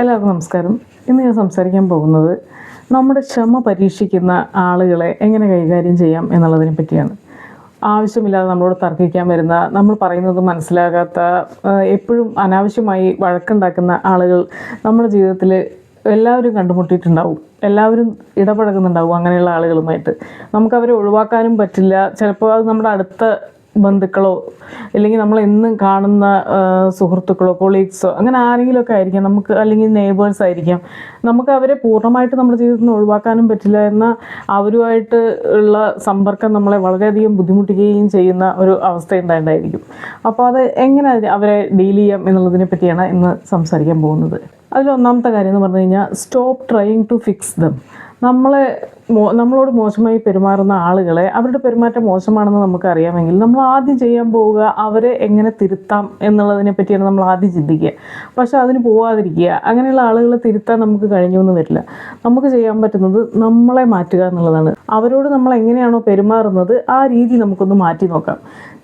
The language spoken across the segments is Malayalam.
എല്ലാവർക്കും നമസ്കാരം. ഇന്ന് ഞാൻ സംസാരിക്കാൻ പോകുന്നത് നമ്മുടെ ക്ഷമ പരീക്ഷിക്കുന്ന ആളുകളെ എങ്ങനെ കൈകാര്യം ചെയ്യാം എന്നുള്ളതിനെ പറ്റിയാണ്. ആവശ്യമില്ലാതെ നമ്മളോട് തർക്കിക്കാൻ വരുന്ന നമ്മൾ പറയുന്നത് മനസ്സിലാകാത്ത എപ്പോഴും അനാവശ്യമായി വഴക്കുണ്ടാക്കുന്ന ആളുകൾ നമ്മുടെ ജീവിതത്തിൽ എല്ലാവരും കണ്ടുമുട്ടിയിട്ടുണ്ടാവും. എല്ലാവരും ഇടപഴകുന്നുണ്ടാവും അങ്ങനെയുള്ള ആളുകളുമായിട്ട്. നമുക്കവരെ ഒഴിവാക്കാനും പറ്റില്ല. ചിലപ്പോൾ അത് നമ്മുടെ അടുത്ത ബന്ധുക്കളോ അല്ലെങ്കിൽ നമ്മൾ എന്നും കാണുന്ന സുഹൃത്തുക്കളോ കൊളീഗ്സോ അങ്ങനെ ആരെങ്കിലുമൊക്കെ ആയിരിക്കാം. നമുക്ക് അല്ലെങ്കിൽ നെയ്ബേഴ്സ് ആയിരിക്കാം. നമുക്ക് അവരെ പൂർണമായിട്ട് നമ്മുടെ ജീവിതത്തിൽ നിന്ന് ഒഴിവാക്കാനും പറ്റില്ല എന്ന അവരുമായിട്ട് ഉള്ള സമ്പർക്കം നമ്മളെ വളരെയധികം ബുദ്ധിമുട്ടിക്കുകയും ചെയ്യുന്ന ഒരു അവസ്ഥ ഉണ്ടായിട്ടുണ്ടായിരിക്കും. അപ്പോൾ അത് എങ്ങനെ അവരെ ഡീൽ ചെയ്യാം എന്നുള്ളതിനെ പറ്റിയാണ് ഇന്ന് സംസാരിക്കാൻ പോകുന്നത്. അതിൽ ഒന്നാമത്തെ കാര്യം എന്ന് പറഞ്ഞു കഴിഞ്ഞാൽ stop trying to fix them നമ്മളെ മോ- നമ്മളോട് മോശമായി പെരുമാറുന്ന ആളുകളെ അവരുടെ പെരുമാറ്റം മോശമാണെന്ന് നമുക്കറിയാമെങ്കിൽ നമ്മൾ ആദ്യം ചെയ്യാൻ പോവുക അവരെ എങ്ങനെ തിരുത്താം എന്നുള്ളതിനെ പറ്റിയാണ് നമ്മൾ ആദ്യം ചിന്തിക്കുക. പക്ഷെ അതിന് പോവാതിരിക്കുക. അങ്ങനെയുള്ള ആളുകളെ തിരുത്താൻ നമുക്ക് കഴിഞ്ഞു എന്ന് വരില്ല. നമുക്ക് ചെയ്യാൻ പറ്റുന്നത് നമ്മളെ മാറ്റുക എന്നുള്ളതാണ്. അവരോട് നമ്മൾ എങ്ങനെയാണോ പെരുമാറുന്നത് ആ രീതി നമുക്കൊന്ന് മാറ്റി നോക്കാം.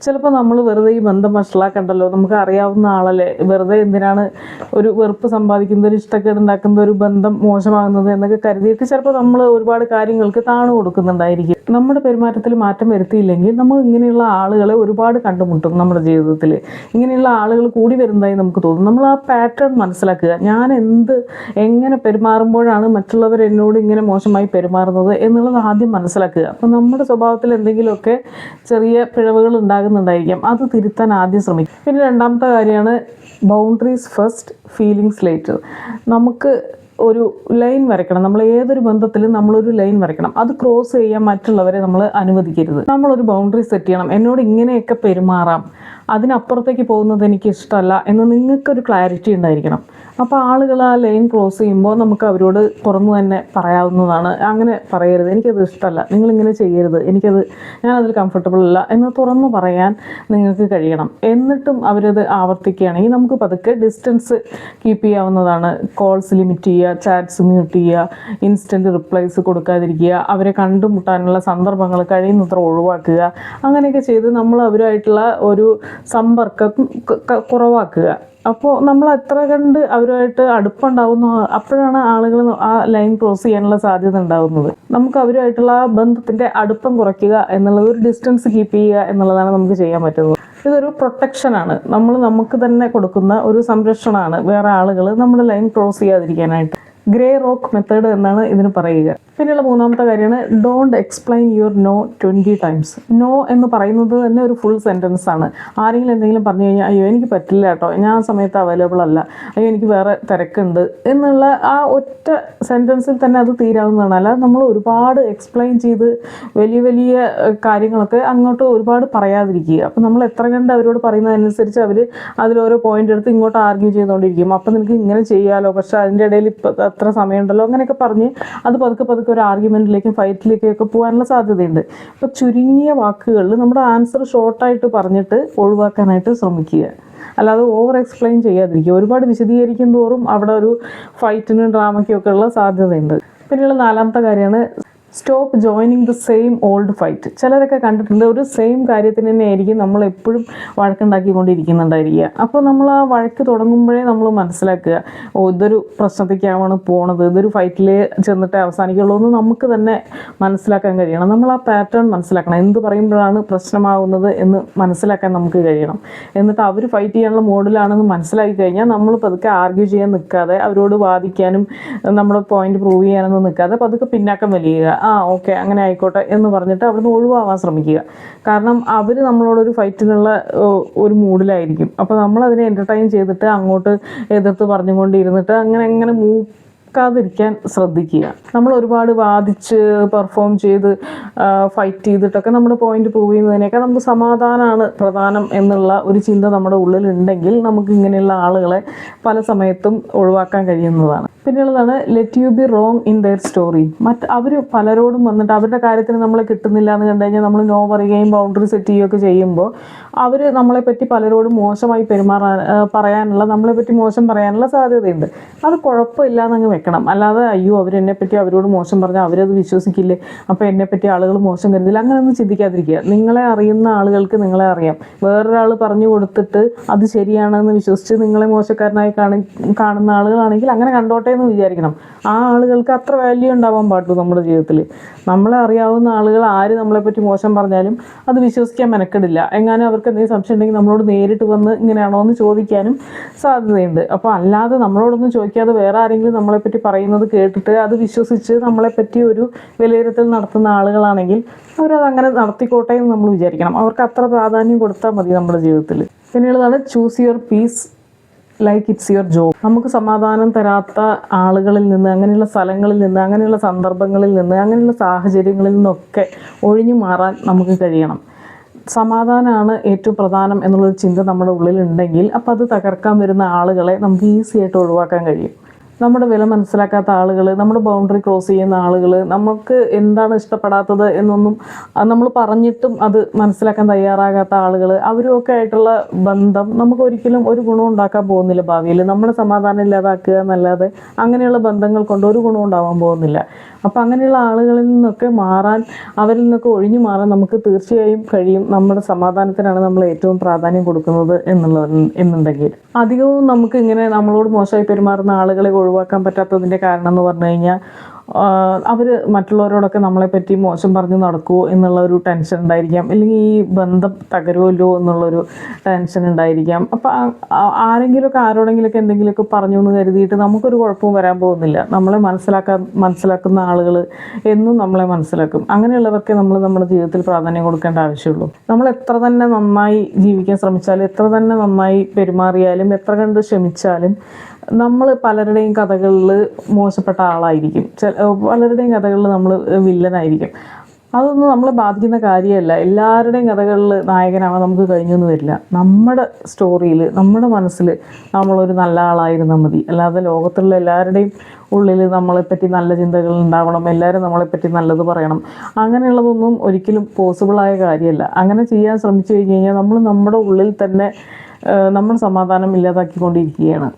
ചിലപ്പോൾ നമ്മൾ വെറുതെ ഈ ബന്ധം വഷളാക്കണ്ടല്ലോ? നമുക്ക് അറിയാവുന്ന ആളല്ലേ? വെറുതെ എന്തിനാണ് ഒരു വെറുപ്പ് സമ്പാദിക്കുന്നത് ഒരു ഇഷ്ടക്കേട് ഉണ്ടാക്കുന്ന ഒരു ബന്ധം മോശമാകുന്നത് എന്നൊക്കെ കരുതിയിട്ട് ചിലപ്പോൾ നമ്മൾ ഒരുപാട് കാര്യങ്ങൾക്ക് താണു കൊടുക്കുന്നുണ്ടായിരിക്കും. നമ്മുടെ പെരുമാറ്റത്തിൽ മാറ്റം വരുത്തിയില്ലെങ്കിൽ നമ്മൾ ഇങ്ങനെയുള്ള ആളുകളെ ഒരുപാട് കണ്ടുമുട്ടും നമ്മുടെ ജീവിതത്തിൽ. ഇങ്ങനെയുള്ള ആളുകൾ കൂടി വരുന്നതായി നമുക്ക് തോന്നും. നമ്മൾ ആ പാറ്റേൺ മനസ്സിലാക്കുക. ഞാൻ എന്ത് എങ്ങനെ പെരുമാറുമ്പോഴാണ് മറ്റുള്ളവർ എന്നോട് ഇങ്ങനെ മോശമായി പെരുമാറുന്നത് എന്നുള്ളത് ആദ്യം മനസ്സിലാക്കുക. അപ്പം നമ്മുടെ സ്വഭാവത്തിൽ എന്തെങ്കിലുമൊക്കെ ചെറിയ പിഴവുകൾ ഉണ്ടാകുന്നുണ്ടായിരിക്കാം. അത് തിരുത്താൻ ആദ്യം ശ്രമിക്കും പിന്നെ രണ്ടാമത്തെ കാര്യമാണ് ബൗണ്ടറീസ് ഫസ്റ്റ് ഫീലിങ്സ് ലേറ്റർ നമുക്ക് ഒരു ലൈൻ വരയ്ക്കണം. നമ്മൾ ഏതൊരു ബന്ധത്തിലും നമ്മളൊരു ലൈൻ വരയ്ക്കണം. അത് ക്രോസ് ചെയ്യാൻ മറ്റുള്ളവരെ നമ്മൾ അനുവദിക്കരുത്. നമ്മളൊരു ബൗണ്ടറി സെറ്റ് ചെയ്യണം. എന്നോട് ഇങ്ങനെയൊക്കെ പെരുമാറാം. അതിനപ്പുറത്തേക്ക് പോകുന്നത് എനിക്ക് ഇഷ്ടമല്ല എന്ന് നിങ്ങൾക്കൊരു ക്ലാരിറ്റി ഉണ്ടായിരിക്കണം. അപ്പോൾ ആളുകൾ ആ ലൈൻ ക്രോസ് ചെയ്യുമ്പോൾ നമുക്ക് അവരോട് തുറന്നു തന്നെ പറയാവുന്നതാണ്. അങ്ങനെ പറയരുത്. എനിക്കത് ഇഷ്ടമല്ല. നിങ്ങളിങ്ങനെ ചെയ്യരുത്. എനിക്കത് ഞാനതിൽ കംഫർട്ടബിൾ അല്ല എന്ന് തുറന്നു പറയാൻ നിങ്ങൾക്ക് കഴിയണം. എന്നിട്ടും അവരത് ആവർത്തിക്കുകയാണെങ്കിൽ നമുക്ക് പതുക്കെ ഡിസ്റ്റൻസ് കീപ്പ് ചെയ്യാവുന്നതാണ്. കോൾസ് ലിമിറ്റ് ചെയ്യുക ചാറ്റ്സ് മ്യൂട്ട് ചെയ്യുക ഇൻസ്റ്റന്റ് റിപ്ലൈസ് കൊടുക്കാതിരിക്കുക അവരെ കണ്ടുമുട്ടാനുള്ള സന്ദർഭങ്ങൾ കഴിയുന്നത്ര ഒഴിവാക്കുക. അങ്ങനെയൊക്കെ ചെയ്ത് നമ്മൾ അവരുമായിട്ടുള്ള ഒരു സമ്പർക്കം കുറവാക്കുക. അപ്പോൾ നമ്മൾ എത്ര കണ്ട് അവരുമായിട്ട് അടുപ്പുണ്ടാവുന്നു അപ്പോഴാണ് ആളുകൾ ആ ലൈൻ ക്രോസ് ചെയ്യാനുള്ള സാധ്യത ഉണ്ടാവുന്നത്. നമുക്ക് അവരുമായിട്ടുള്ള ആ ബന്ധത്തിന്റെ അടുപ്പം കുറയ്ക്കുക എന്നുള്ളത് ഒരു ഡിസ്റ്റൻസ് കീപ്പ് ചെയ്യുക എന്നുള്ളതാണ് നമുക്ക് ചെയ്യാൻ പറ്റുന്നത്. ഇതൊരു പ്രൊട്ടക്ഷനാണ് നമ്മൾ നമുക്ക് തന്നെ കൊടുക്കുന്ന ഒരു സംരക്ഷണമാണ്. വേറെ ആളുകൾ നമ്മുടെ ലൈൻ ക്രോസ് ചെയ്യാതിരിക്കാനായിട്ട്. ഗ്രേ റോക്ക് മെത്തേഡ് എന്നാണ് ഇതിന് പറയുക. പിന്നെയുള്ള മൂന്നാമത്തെ കാര്യമാണ് don't explain your no twenty times no എന്ന് പറയുന്നത് തന്നെ ഒരു ഫുൾ സെന്റൻസ് ആണ്. ആരെങ്കിലും എന്തെങ്കിലും പറഞ്ഞു കഴിഞ്ഞാൽ അയ്യോ എനിക്ക് പറ്റില്ല കേട്ടോ ഞാൻ ആ സമയത്ത് അവൈലബിൾ അല്ല അയ്യോ എനിക്ക് വേറെ തിരക്കുണ്ട് എന്നുള്ള ആ ഒറ്റ സെന്റൻസിൽ തന്നെ അത് തീരാവുന്നതാണ്. അല്ലാതെ നമ്മൾ ഒരുപാട് എക്സ്പ്ലെയിൻ ചെയ്ത് വലിയ വലിയ കാര്യങ്ങളൊക്കെ അങ്ങോട്ട് ഒരുപാട് പറയാതിരിക്കുക. അപ്പോൾ നമ്മൾ എത്ര കണ്ട് അവരോട് പറയുന്നതനുസരിച്ച് അവർ അതിലോരോ പോയിന്റ് എടുത്ത് ഇങ്ങോട്ട് ആർഗ്യൂ ചെയ്തുകൊണ്ടിരിക്കും. അപ്പോൾ നിനക്ക് ഇങ്ങനെ ചെയ്യാമല്ലോ പക്ഷേ അതിന്റെ ഇടയിൽ ഇപ്പം അത്ര സമയമുണ്ടല്ലോ അങ്ങനെയൊക്കെ പറഞ്ഞ് അത് പതുക്കെ പതുക്കെ ഒരു ആർഗ്യുമെന്റിലേക്കും ഫൈറ്റിലേക്കും ഒക്കെ പോകാനുള്ള സാധ്യതയുണ്ട്. അപ്പോൾ ചുരുങ്ങിയ വാക്കുകളിൽ നമ്മുടെ ആൻസർ ഷോർട്ടായിട്ട് പറഞ്ഞിട്ട് ഒഴിവാക്കാനായിട്ട് ശ്രമിക്കുക. അല്ലാതെ ഓവർ എക്സ്പ്ലെയിൻ ചെയ്യാതിരിക്കുക. ഒരുപാട് വിശദീകരിക്കും തോറും അവിടെ ഒരു ഫൈറ്റിനും ഡ്രാമയ്ക്കും ഒക്കെ ഉള്ള സാധ്യതയുണ്ട്. പിന്നെയുള്ള നാലാമത്തെ കാര്യമാണ് stop joining the same old fight ചിലരൊക്കെ കണ്ടിട്ടുണ്ട് ഒരു സെയിം കാര്യത്തിന് തന്നെ ആയിരിക്കും നമ്മൾ എപ്പോഴും വഴക്കുണ്ടാക്കിക്കൊണ്ടിരിക്കുന്നുണ്ടായിരിക്കുക. അപ്പോൾ നമ്മൾ ആ വഴക്ക് തുടങ്ങുമ്പോഴേ നമ്മൾ മനസ്സിലാക്കുക ഓ ഇതൊരു പ്രശ്നത്തേക്കാണ് പോണത് ഇതൊരു ഫൈറ്റിൽ ചെന്നിട്ട് അവസാനിക്കുള്ളൂ എന്ന് നമുക്ക് തന്നെ മനസ്സിലാക്കാൻ കഴിയണം. നമ്മൾ ആ പാറ്റേൺ മനസ്സിലാക്കണം. എന്ത് പറയുമ്പോഴാണ് പ്രശ്നമാകുന്നത് എന്ന് മനസ്സിലാക്കാൻ നമുക്ക് കഴിയണം. എന്നിട്ട് അവർ ഫൈറ്റ് ചെയ്യാനുള്ള മോഡിലാണെന്ന് മനസ്സിലാക്കി കഴിഞ്ഞാൽ നമ്മൾ പതുക്കെ ആർഗ്യൂ ചെയ്യാൻ നിൽക്കാതെ അവരോട് വാദിക്കാനും നമ്മുടെ പോയിന്റ് പ്രൂവ് ചെയ്യാനൊന്നും നിൽക്കാതെ പതുക്കെ പിന്നാക്കം വലിയുക. ആ ഓക്കെ അങ്ങനെ ആയിക്കോട്ടെ എന്ന് പറഞ്ഞിട്ട് അവിടുന്ന് ഒഴിവാവാൻ ശ്രമിക്കുക. കാരണം അവർ നമ്മളോടൊരു ഫൈറ്റിനുള്ള ഒരു മൂഡിലായിരിക്കും. അപ്പോൾ നമ്മളതിനെ എന്റർടൈൻ ചെയ്തിട്ട് അങ്ങോട്ട് എതിർത്ത് പറഞ്ഞുകൊണ്ടിരുന്നിട്ട് അങ്ങനെ അങ്ങനെ മൂക്കാതിരിക്കാൻ ശ്രദ്ധിക്കുക. നമ്മൾ ഒരുപാട് വാദിച്ച് പെർഫോം ചെയ്ത് ഫൈറ്റ് ചെയ്തിട്ടൊക്കെ നമ്മുടെ പോയിന്റ് പ്രൂവ് ചെയ്യുന്നതിനേക്കാൾ നമുക്ക് സമാധാനമാണ് പ്രധാനം എന്നുള്ള ഒരു ചിന്ത നമ്മുടെ ഉള്ളിലുണ്ടെങ്കിൽ നമുക്ക് ഇങ്ങനെയുള്ള ആളുകളെ പല സമയത്തും ഒഴിവാക്കാൻ കഴിയുന്നതാണ്. പിന്നെയുള്ളതാണ് let you be wrong in their story മറ്റ് അവർ പലരോടും വന്നിട്ട് അവരുടെ കാര്യത്തിന് നമ്മളെ കിട്ടുന്നില്ല എന്ന് കണ്ടു കഴിഞ്ഞാൽ നമ്മൾ നോ പറയുകയും ബൗണ്ടറി സെറ്റ് ചെയ്യുകയൊക്കെ ചെയ്യുമ്പോൾ അവർ നമ്മളെപ്പറ്റി പലരോടും മോശമായി പെരുമാറാൻ പറയാനുള്ള നമ്മളെപ്പറ്റി മോശം പറയാനുള്ള സാധ്യതയുണ്ട്. അത് കുഴപ്പമില്ല എന്നങ്ങ് വെക്കണം. അല്ലാതെ അയ്യോ അവരെന്നെപ്പറ്റി അവരോട് മോശം പറഞ്ഞാൽ അവരത് വിശ്വസിക്കില്ലേ? അപ്പോൾ എന്നെപ്പറ്റി ആളുകൾ മോശം കരുതില്ല. അങ്ങനെയൊന്നും ചിന്തിക്കാതിരിക്കുക. നിങ്ങളെ അറിയുന്ന ആളുകൾക്ക് നിങ്ങളെ അറിയാം. വേറൊരാൾ പറഞ്ഞു കൊടുത്തിട്ട് അത് ശരിയാണെന്ന് വിശ്വസിച്ച് നിങ്ങളെ മോശക്കാരനായി കാണി കാണുന്ന ആളുകളാണെങ്കിൽ അങ്ങനെ കണ്ടോട്ടെ എന്ന് വിചാരിക്കണം. ആ ആളുകൾക്ക് അത്ര വാല്യൂ ഉണ്ടാവാൻ പാട്ടു നമ്മുടെ ജീവിതത്തിൽ. നമ്മളെ അറിയാവുന്ന ആളുകൾ ആര് നമ്മളെപ്പറ്റി മോശം പറഞ്ഞാലും അത് വിശ്വസിക്കാൻ മെനക്കെടില്ല. എങ്ങാനും അവർക്ക് എന്തെങ്കിലും സംശയം ഉണ്ടെങ്കിൽ നമ്മളോട് നേരിട്ട് വന്ന് ഇങ്ങനെയാണോ എന്ന് ചോദിക്കാനും സാധ്യതയുണ്ട്. അപ്പോൾ അല്ലാതെ നമ്മളോടൊന്നും ചോദിക്കാതെ വേറെ ആരെങ്കിലും നമ്മളെപ്പറ്റി പറയുന്നത് കേട്ടിട്ട് അത് വിശ്വസിച്ച് നമ്മളെപ്പറ്റി ഒരു വിലയിരുത്തൽ നടത്തുന്ന ആളുകളാണെങ്കിൽ അവരത് അങ്ങനെ നടത്തിക്കോട്ടെ എന്ന് നമ്മൾ വിചാരിക്കണം. അവർക്ക് അത്ര പ്രാധാന്യം കൊടുത്താൽ മതി നമ്മുടെ ജീവിതത്തിൽ. പിന്നെയുള്ളതാണ് choose your peace like it's your job നമുക്ക് സമാധാനം തരാത്ത ആളുകളിൽ നിന്ന് അങ്ങനെയുള്ള സ്ഥലങ്ങളിൽ നിന്ന് അങ്ങനെയുള്ള സന്ദർഭങ്ങളിൽ നിന്ന് അങ്ങനെയുള്ള സാഹചര്യങ്ങളിൽ നിന്നൊക്കെ ഒഴിഞ്ഞു മാറാൻ നമുക്ക് കഴിയണം. സമാധാനമാണ് ഏറ്റവും പ്രധാനം എന്നുള്ളൊരു ചിന്ത നമ്മുടെ ഉള്ളിലുണ്ടെങ്കിൽ അപ്പോൾ അത് തകർക്കാൻ വരുന്ന ആളുകളെ നമുക്ക് ഈസിയായിട്ട് ഒഴിവാക്കാൻ കഴിയും. നമ്മുടെ വില മനസ്സിലാക്കാത്ത ആളുകൾ നമ്മൾ ബൗണ്ടറി ക്രോസ് ചെയ്യുന്ന ആളുകൾ നമുക്ക് എന്താണ് ഇഷ്ടപ്പെടാത്തത് എന്നൊന്നും നമ്മൾ പറഞ്ഞിട്ടും അത് മനസ്സിലാക്കാൻ തയ്യാറാകാത്ത ആളുകൾ അവരുമൊക്കെ ആയിട്ടുള്ള ബന്ധം നമുക്ക് ഒരിക്കലും ഒരു ഗുണം ഉണ്ടാക്കാൻ പോകുന്നില്ല ഭാവിയിൽ. നമ്മുടെ സമാധാനം ഇല്ലാതാക്കുക എന്നല്ലാതെ അങ്ങനെയുള്ള ബന്ധങ്ങൾ കൊണ്ട് ഒരു ഗുണം ഉണ്ടാവാൻ പോകുന്നില്ല. അപ്പം അങ്ങനെയുള്ള ആളുകളിൽ നിന്നൊക്കെ മാറാൻ അവരിൽ നിന്നൊക്കെ ഒഴിഞ്ഞു മാറാൻ നമുക്ക് തീർച്ചയായും കഴിയും. നമ്മുടെ സമാധാനത്തിനാണ് നമ്മൾ ഏറ്റവും പ്രാധാന്യം കൊടുക്കുന്നത് എന്നുള്ളത് എന്നുണ്ടെങ്കിൽ. അധികവും നമുക്ക് ഇങ്ങനെ നമ്മളോട് മോശമായി പെരുമാറുന്ന ആളുകളെ ഒഴിവാക്കാൻ പറ്റാത്തതിന്റെ കാരണം എന്ന് പറഞ്ഞു കഴിഞ്ഞാൽ അവർ മറ്റുള്ളവരോടൊക്കെ നമ്മളെപ്പറ്റി മോശം പറഞ്ഞ് നടക്കുമോ എന്നുള്ള ഒരു ടെൻഷൻ ഉണ്ടായിരിക്കാം. അല്ലെങ്കിൽ ഈ ബന്ധം തകരുമല്ലോ എന്നുള്ളൊരു ടെൻഷൻ ഉണ്ടായിരിക്കാം. അപ്പം ആരെങ്കിലുമൊക്കെ ആരോടെങ്കിലുമൊക്കെ എന്തെങ്കിലുമൊക്കെ പറഞ്ഞു എന്ന് കരുതിയിട്ട് നമുക്കൊരു കുഴപ്പവും വരാൻ പോകുന്നില്ല. നമ്മളെ മനസ്സിലാക്കാൻ മനസ്സിലാക്കുന്ന ആളുകൾ എന്നും നമ്മളെ മനസ്സിലാക്കും. അങ്ങനെയുള്ളവർക്ക് നമ്മൾ നമ്മുടെ ജീവിതത്തിൽ പ്രാധാന്യം കൊടുക്കേണ്ട ആവശ്യമുള്ളൂ. നമ്മൾ എത്ര തന്നെ നന്നായി ജീവിക്കാൻ ശ്രമിച്ചാലും എത്ര തന്നെ നന്നായി പെരുമാറിയാലും എത്ര കണ്ട് ക്ഷമിച്ചാലും നമ്മൾ പലരുടെയും കഥകളിൽ മോശപ്പെട്ട ആളായിരിക്കും. പലരുടെയും കഥകളിൽ നമ്മൾ വില്ലനായിരിക്കും. അതൊന്നും നമ്മളെ ബാധിക്കുന്ന കാര്യമല്ല. എല്ലാവരുടെയും കഥകളിൽ നായകനാവാൻ നമുക്ക് കഴിഞ്ഞൊന്നും വരില്ല. നമ്മുടെ സ്റ്റോറിയിൽ നമ്മുടെ മനസ്സിൽ നമ്മളൊരു നല്ല ആളായിരുന്നാൽ മതി. അല്ലാതെ ലോകത്തുള്ള എല്ലാവരുടെയും ഉള്ളിൽ നമ്മളെപ്പറ്റി നല്ല ചിന്തകൾ ഉണ്ടാവണം. എല്ലാവരും നമ്മളെപ്പറ്റി നല്ലത് പറയണം. അങ്ങനെയുള്ളതൊന്നും ഒരിക്കലും പോസിബിളായ കാര്യമല്ല. അങ്ങനെ ചെയ്യാൻ ശ്രമിച്ചു കഴിഞ്ഞ് കഴിഞ്ഞാൽ നമ്മൾ നമ്മുടെ ഉള്ളിൽ തന്നെ നമ്മൾ സമാധാനം ഇല്ലാതാക്കിക്കൊണ്ടിരിക്കുകയാണ്.